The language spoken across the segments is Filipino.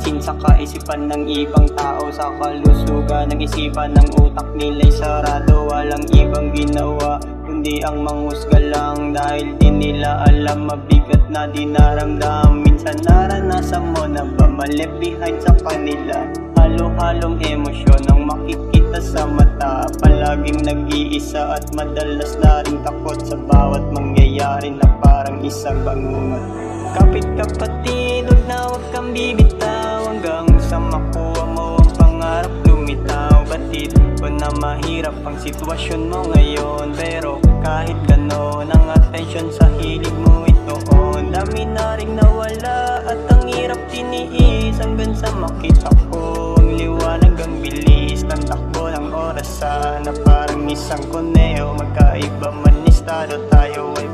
pansin sa kaisipan ng ibang tao Sa kalusugan ng isipan ng utak nila'y sarado. Walang ibang ginawa kundi ang manghusga lang. Dahil di nila alam mabigat na dinaramdam Minsan naranasan mo na ba maleft behind sa kanila? Halo-halong emosyon ang makikita sa mata. Palaging nag-iisa at madalas na rin takot Sa bawat mangyayari na parang isang bangungot Kapit kapatid, huwag na huwag kang bibitaw. Hanggang sa makuha mo ang pangarap lumitaw. Batid ko na mahirap ang sitwasyon mo ngayon. Pero kahit ganon, ang atensyon sa hilig mo ito on Dami na rin nawala at ang hirap tiniis. Hanggang sa makita ko ang liwanag ang bilis. Ng takbo ng oras sana parang isang koneo. Magkaiba man estado tayo ay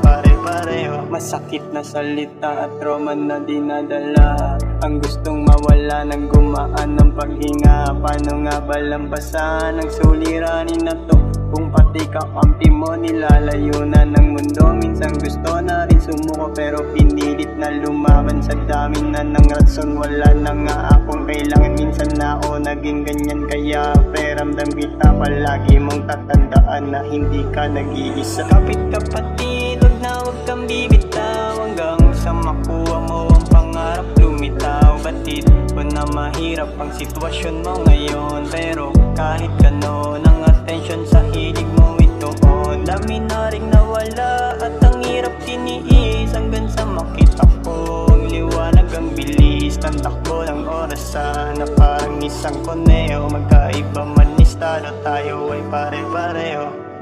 Masakit na salita at trauma na dinadala. Ang gustong mawala ng gumaan ng paghinga. Paano nga ba lampasan ang suliranin na to? Kung pati kakampi mo nilalayo na ng mundo. Minsan gusto na rin sumuko pero pinilit na lumaban Sa dami na ng rason. Wala na nga akong kailangan. Minsan na ako naging ganyan kaya Peramdam kita palagi mong tatandaan na hindi ka nag-iisa. Kapit kapatid, Batid ko na mahirap ang sitwasyon mo ngayon. Pero kahit ganon ang atensyon sa hilig mo ito on. Dami na rin nawala at ang hirap tiniis. Hanggang sa makita ko ang liwanag ang bilis. Ng takbo ng oras sana parang isang koneo. Magkaiba man estado tayo ay pare-pareho